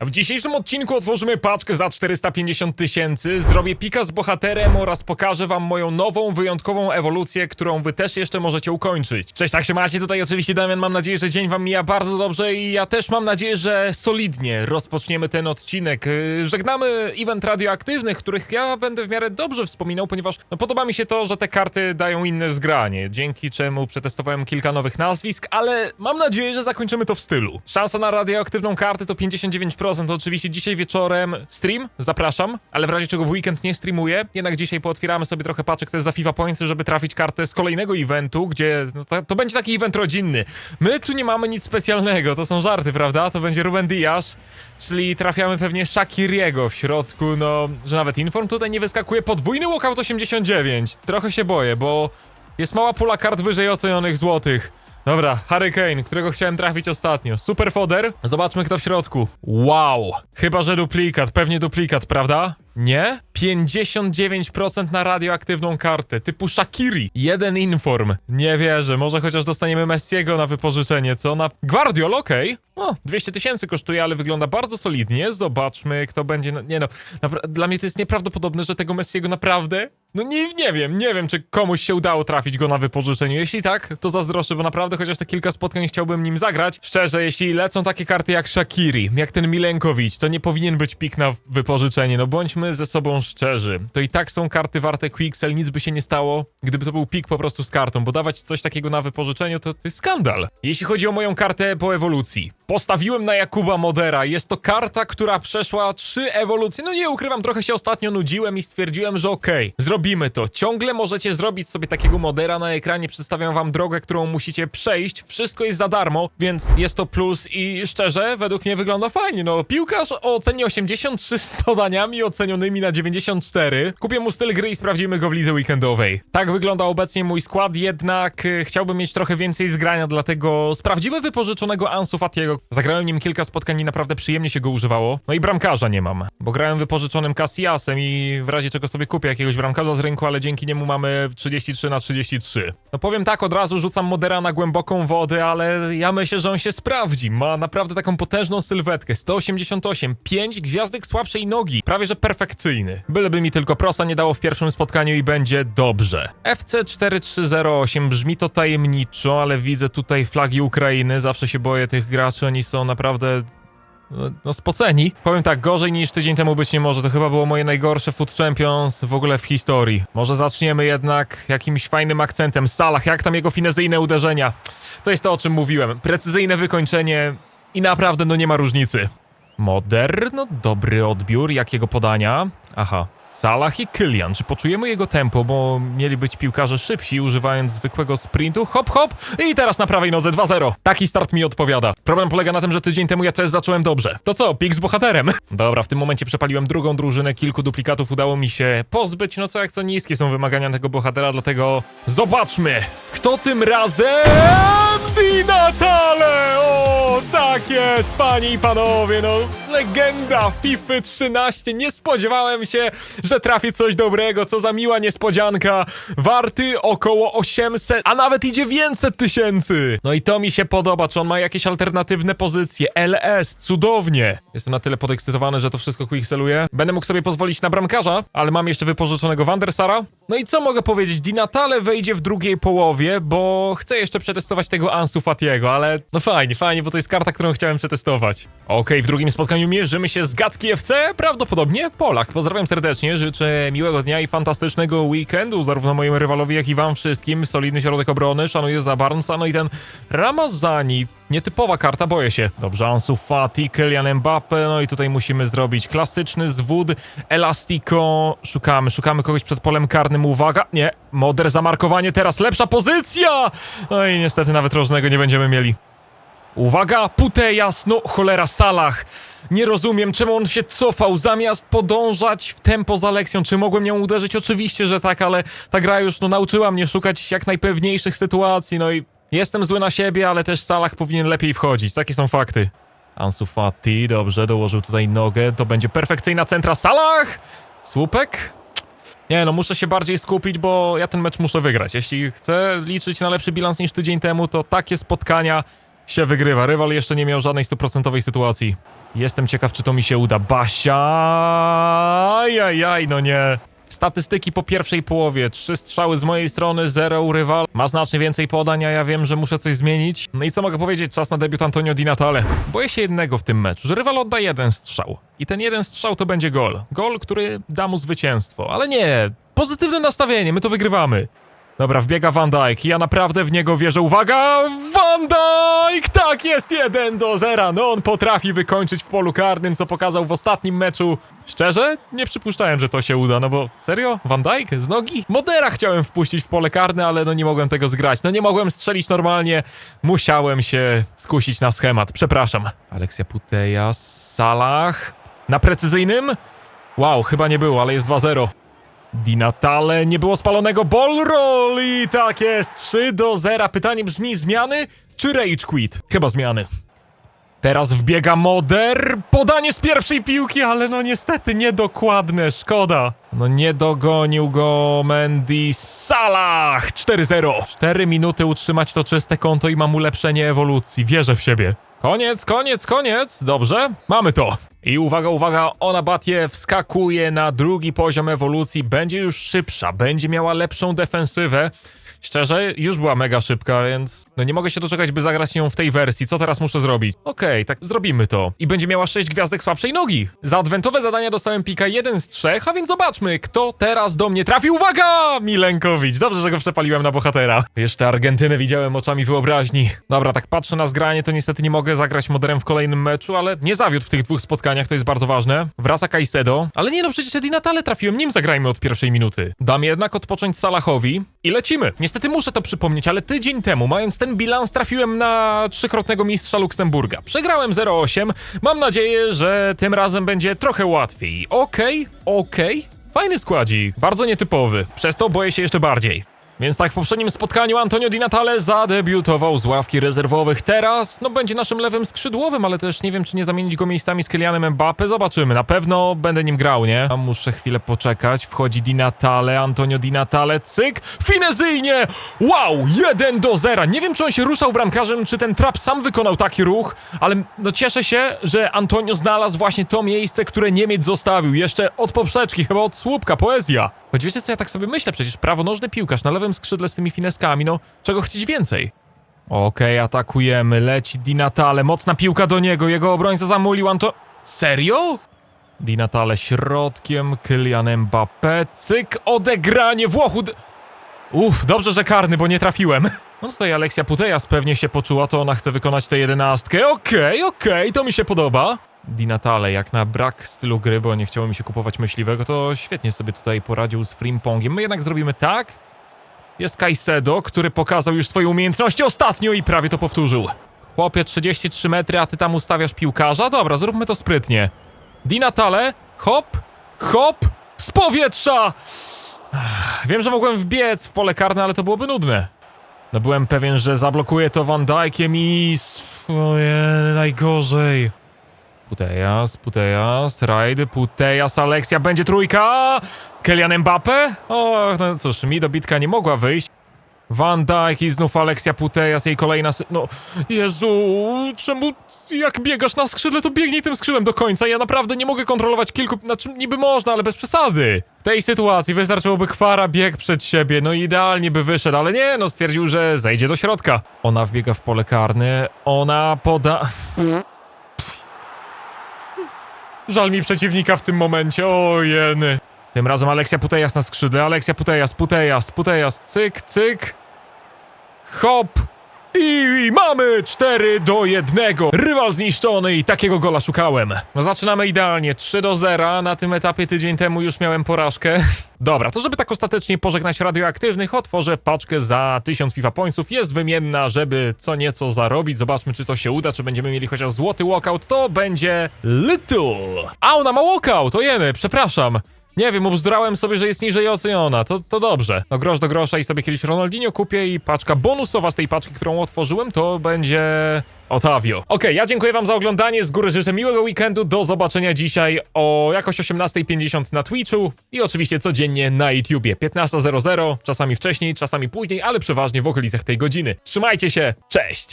W dzisiejszym odcinku otworzymy paczkę za 450 tysięcy, zrobię pika z bohaterem oraz pokażę wam moją nową, wyjątkową ewolucję, którą wy też jeszcze możecie ukończyć. Cześć, tak się macie, tutaj oczywiście Damian, mam nadzieję, że dzień wam mija bardzo dobrze i ja też mam nadzieję, że solidnie rozpoczniemy ten odcinek. Yy, Żegnamy event radioaktywnych, których ja będę w miarę dobrze wspominał, ponieważ no, podoba mi się to, że te karty dają inne zgranie, dzięki czemu przetestowałem kilka nowych nazwisk, ale mam nadzieję, że zakończymy to w stylu. Szansa na radioaktywną kartę to 59%, to oczywiście dzisiaj wieczorem stream, zapraszam, ale w razie czego w weekend nie streamuję, jednak dzisiaj pootwieramy sobie trochę paczek też za FIFA Pointsy, żeby trafić kartę z kolejnego eventu, gdzie no, to, to będzie taki event rodzinny. My tu nie mamy nic specjalnego, to są żarty, prawda? To będzie Ruben Diaz, czyli trafiamy pewnie Shakiriego w środku, no, że nawet Inform tutaj nie wyskakuje. Podwójny walkout 89, trochę się boję, bo jest mała pula kart wyżej ocenionych złotych. Dobra, Hurricane, którego chciałem trafić ostatnio. Super foder. Zobaczmy kto w środku. Wow. Chyba, że duplikat. Pewnie duplikat, prawda? Nie? 59% na radioaktywną kartę, typu Shakiri. Jeden inform. Nie wierzę, może chociaż dostaniemy Messiego na wypożyczenie, co? Na Guardiol, okej. No, 200 tysięcy kosztuje, ale wygląda bardzo solidnie. Zobaczmy, kto będzie... Na... Nie no, dla mnie to jest nieprawdopodobne, że tego Messiego naprawdę... No nie, nie wiem, nie wiem, czy komuś się udało trafić go na wypożyczeniu. Jeśli tak, to zazdroszczę, bo naprawdę chociaż te kilka spotkań chciałbym nim zagrać. Szczerze, jeśli lecą takie karty jak Shakiri, jak ten Milenkowicz, to nie powinien być pik na wypożyczenie. No bądźmy ze sobą szczerzy. To i tak są karty warte Quixel, nic by się nie stało, gdyby to był pik po prostu z kartą, bo dawać coś takiego na wypożyczeniu to, to jest skandal. Jeśli chodzi o moją kartę po ewolucji, postawiłem na Jakuba Modera. Jest to karta, która przeszła trzy ewolucje. No nie ukrywam, trochę się ostatnio nudziłem i stwierdziłem, że okej, zrobimy to. Ciągle możecie zrobić sobie takiego modera na ekranie, przedstawiam wam drogę, którą musicie przejść. Wszystko jest za darmo, więc jest to plus i szczerze, według mnie wygląda fajnie. No, piłkarz o ocenie 83 z podaniami ocenionymi na 94. Kupię mu styl gry i sprawdzimy go w lidze weekendowej. Tak wygląda obecnie mój skład, jednak y, chciałbym mieć trochę więcej zgrania, dlatego sprawdzimy wypożyczonego Ansu Fatiego. Zagrałem nim kilka spotkań i naprawdę przyjemnie się go używało. No i bramkarza nie mam, bo grałem wypożyczonym Casillasem i w razie czego sobie kupię jakiegoś bramkarza z rynku, ale dzięki niemu mamy 33 na 33. No powiem tak, od razu rzucam Modera na głęboką wodę, ale ja myślę, że on się sprawdzi. Ma naprawdę taką potężną sylwetkę. 188, 5 gwiazdek słabszej nogi. Prawie że perfekcyjny. Byleby mi tylko prosa nie dało w pierwszym spotkaniu i będzie dobrze. FC4308 brzmi to tajemniczo, ale widzę tutaj flagi Ukrainy. Zawsze się boję tych graczy, oni są naprawdę no, no spoceni. Powiem tak, gorzej niż tydzień temu być nie może. To chyba było moje najgorsze Food Champions w ogóle w historii. Może zaczniemy jednak jakimś fajnym akcentem. Salah, jak tam jego finezyjne uderzenia? To jest to, o czym mówiłem. Precyzyjne wykończenie i naprawdę no nie ma różnicy. Moder, no dobry odbiór. Jakiego podania? Aha. Salah i Kylian. Czy poczujemy jego tempo, bo mieli być piłkarze szybsi, używając zwykłego sprintu? Hop, hop! I teraz na prawej nodze 2-0. Taki start mi odpowiada. Problem polega na tym, że tydzień temu ja też zacząłem dobrze. To co, pik z bohaterem? Dobra, w tym momencie przepaliłem drugą drużynę, kilku duplikatów udało mi się pozbyć. No co jak co niskie są wymagania tego bohatera, dlatego zobaczmy, kto tym razem... jest, panie i panowie, no legenda FIFA 13. Nie spodziewałem się, że trafię coś dobrego, co za miła niespodzianka. Warty około 800, a nawet i 900 tysięcy. No i to mi się podoba, czy on ma jakieś alternatywne pozycje. LS, cudownie. Jestem na tyle podekscytowany, że to wszystko quickseluję. Będę mógł sobie pozwolić na bramkarza, ale mam jeszcze wypożyczonego Wandersara. No i co mogę powiedzieć? Di Natale wejdzie w drugiej połowie, bo chcę jeszcze przetestować tego Ansu Fatiego, ale no fajnie, fajnie, bo to jest karta, którą chciałem przetestować. Okej, w drugim spotkaniu mierzymy się z Gacki FC, prawdopodobnie Polak. Pozdrawiam serdecznie, życzę miłego dnia i fantastycznego weekendu, zarówno mojemu rywalowi, jak i wam wszystkim. Solidny środek obrony, szanuję za Barnesa, no i ten Ramazani. Nietypowa karta, boję się. Dobrze, Ansu Fati, Kylian Mbappe, no i tutaj musimy zrobić klasyczny zwód, Elastico. Szukamy, szukamy kogoś przed polem karnym, uwaga, nie, Moder zamarkowanie teraz, lepsza pozycja! No i niestety nawet rożnego nie będziemy mieli. Uwaga, Putejas, no cholera, Salah. Nie rozumiem, czemu on się cofał, zamiast podążać w tempo za lekcją. Czy mogłem ją uderzyć? Oczywiście, że tak, ale ta gra już no, nauczyła mnie szukać jak najpewniejszych sytuacji, no i jestem zły na siebie, ale też Salah powinien lepiej wchodzić. Takie są fakty. Ansu Fati, dobrze, dołożył tutaj nogę, to będzie perfekcyjna centra. Salah! Słupek? Nie no, muszę się bardziej skupić, bo ja ten mecz muszę wygrać. Jeśli chcę liczyć na lepszy bilans niż tydzień temu, to takie spotkania się wygrywa. Rywal jeszcze nie miał żadnej stuprocentowej sytuacji. Jestem ciekaw, czy to mi się uda. Basia! Ajajaj, no nie. Statystyki po pierwszej połowie. Trzy strzały z mojej strony, zero u rywal. Ma znacznie więcej podań, a ja wiem, że muszę coś zmienić. No i co mogę powiedzieć? Czas na debiut Antonio Di Natale. Boję się jednego w tym meczu, że rywal odda jeden strzał. I ten jeden strzał to będzie gol. Gol, który da mu zwycięstwo. Ale nie, pozytywne nastawienie, my to wygrywamy. Dobra, wbiega Van Dijk. Ja naprawdę w niego wierzę. Uwaga! Van Dijk! Tak jest, 1 do 0. No on potrafi wykończyć w polu karnym, co pokazał w ostatnim meczu. Szczerze? Nie przypuszczałem, że to się uda, no bo serio? Van Dijk? Z nogi? Modera chciałem wpuścić w pole karne, ale no nie mogłem tego zgrać. No nie mogłem strzelić normalnie. Musiałem się skusić na schemat. Przepraszam. Aleksja Puteja, Salah. Na precyzyjnym? Wow, chyba nie było, ale jest 2-0. Di Natale, nie było spalonego ball roll i tak jest, 3 do 0. Pytanie brzmi zmiany czy rage quit? Chyba zmiany. Teraz wbiega Moder, podanie z pierwszej piłki, ale no niestety niedokładne, szkoda. No nie dogonił go Mendy Salah, 4-0. 4 minuty utrzymać to czyste konto i mam ulepszenie ewolucji, wierzę w siebie. Koniec, koniec, koniec, dobrze, mamy to. I uwaga, uwaga, ona Batie wskakuje na drugi poziom ewolucji, będzie już szybsza, będzie miała lepszą defensywę. Szczerze, już była mega szybka, więc no nie mogę się doczekać, by zagrać nią w tej wersji. Co teraz muszę zrobić? Okej, tak zrobimy to. I będzie miała 6 gwiazdek słabszej nogi. Za adwentowe zadania dostałem pika 1 z 3, a więc zobaczmy, kto teraz do mnie trafi. Uwaga! Milenkowicz. Dobrze, że go przepaliłem na bohatera. Jeszcze Argentynę widziałem oczami wyobraźni. Dobra, tak patrzę na zgranie, to niestety nie mogę zagrać moderem w kolejnym meczu, ale nie zawiódł w tych dwóch spotkaniach, to jest bardzo ważne. Wraca Caicedo. Ale nie no, przecież Di Natale trafiłem, nim zagrajmy od pierwszej minuty. Dam jednak odpocząć Salahowi i lecimy. Niestety muszę to przypomnieć, ale tydzień temu, mając ten bilans, trafiłem na trzykrotnego mistrza Luksemburga. Przegrałem 0-8. Mam nadzieję, że tym razem będzie trochę łatwiej. Okej, okej. Fajny składzik, bardzo nietypowy. Przez to boję się jeszcze bardziej. Więc tak, w poprzednim spotkaniu Antonio Di Natale zadebiutował z ławki rezerwowych. Teraz, no, będzie naszym lewym skrzydłowym, ale też nie wiem, czy nie zamienić go miejscami z Kylianem Mbappe. Zobaczymy. Na pewno będę nim grał, nie? A muszę chwilę poczekać. Wchodzi Di Natale, Antonio Di Natale, cyk! Finezyjnie! Wow! 1 do 0. Nie wiem, czy on się ruszał bramkarzem, czy ten trap sam wykonał taki ruch, ale no cieszę się, że Antonio znalazł właśnie to miejsce, które Niemiec zostawił. Jeszcze od poprzeczki, chyba od słupka, poezja. Choć wiecie co, ja tak sobie myślę, przecież prawonożny piłkarz na lewym skrzydle z tymi fineskami, no czego chcieć więcej? Okej, atakujemy, leci Di Natale, mocna piłka do niego, jego obrońca zamulił Anto... Serio? Di Natale środkiem, Kylian Mbappé, cyk, odegranie, Włochu... Uff, dobrze, że karny, bo nie trafiłem. No tutaj Aleksja Putejas pewnie się poczuła, to ona chce wykonać tę jedenastkę. Okej, okej, to mi się podoba. Di Natale, jak na brak stylu gry, bo nie chciało mi się kupować myśliwego, to świetnie sobie tutaj poradził z Frimpongiem. My jednak zrobimy tak. Jest Caicedo, który pokazał już swoje umiejętności ostatnio i prawie to powtórzył. Chłopie, 33 metry, a ty tam ustawiasz piłkarza? Dobra, zróbmy to sprytnie. Di Natale, hop, hop, z powietrza! Wiem, że mogłem wbiec w pole karne, ale to byłoby nudne. No byłem pewien, że zablokuje to Van Dijkiem i... Ojej, najgorzej. Putejas, Putejas, Rajd, Putejas, Aleksja, będzie trójka! Kylian Mbappe? O, no cóż, mi dobitka nie mogła wyjść. Van Dijk i znów Aleksja Putejas, jej kolejna No, Jezu, czemu jak biegasz na skrzydle, to biegnij tym skrzydłem do końca. Ja naprawdę nie mogę kontrolować kilku, znaczy niby można, ale bez przesady. W tej sytuacji wystarczyłoby kwara bieg przed siebie, no idealnie by wyszedł, ale nie, no stwierdził, że zejdzie do środka. Ona wbiega w pole karne, ona poda... Żal mi przeciwnika w tym momencie, o jeny. Tym razem Aleksja Putejas na skrzydle, Aleksja Putejas, Putejas, Putejas, cyk, cyk. Hop! I mamy 4 do 1. Rywal zniszczony i takiego gola szukałem. No zaczynamy idealnie. 3 do 0. Na tym etapie tydzień temu już miałem porażkę. Dobra, to żeby tak ostatecznie pożegnać radioaktywnych, otworzę paczkę za 1000 FIFA Pointsów. Jest wymienna, żeby co nieco zarobić. Zobaczmy, czy to się uda, czy będziemy mieli chociaż złoty walkout. To będzie Little. A, ona ma walkout, ojeny, przepraszam. Nie wiem, ubzdurałem sobie, że jest niżej oceniona. To, to dobrze. No grosz do grosza i sobie kiedyś Ronaldinho kupię i paczka bonusowa z tej paczki, którą otworzyłem, to będzie... Otavio. Okej, ja dziękuję wam za oglądanie. Z góry życzę miłego weekendu. Do zobaczenia dzisiaj o jakoś 18.50 na Twitchu i oczywiście codziennie na YouTubie. 15.00, czasami wcześniej, czasami później, ale przeważnie w okolicach tej godziny. Trzymajcie się, cześć!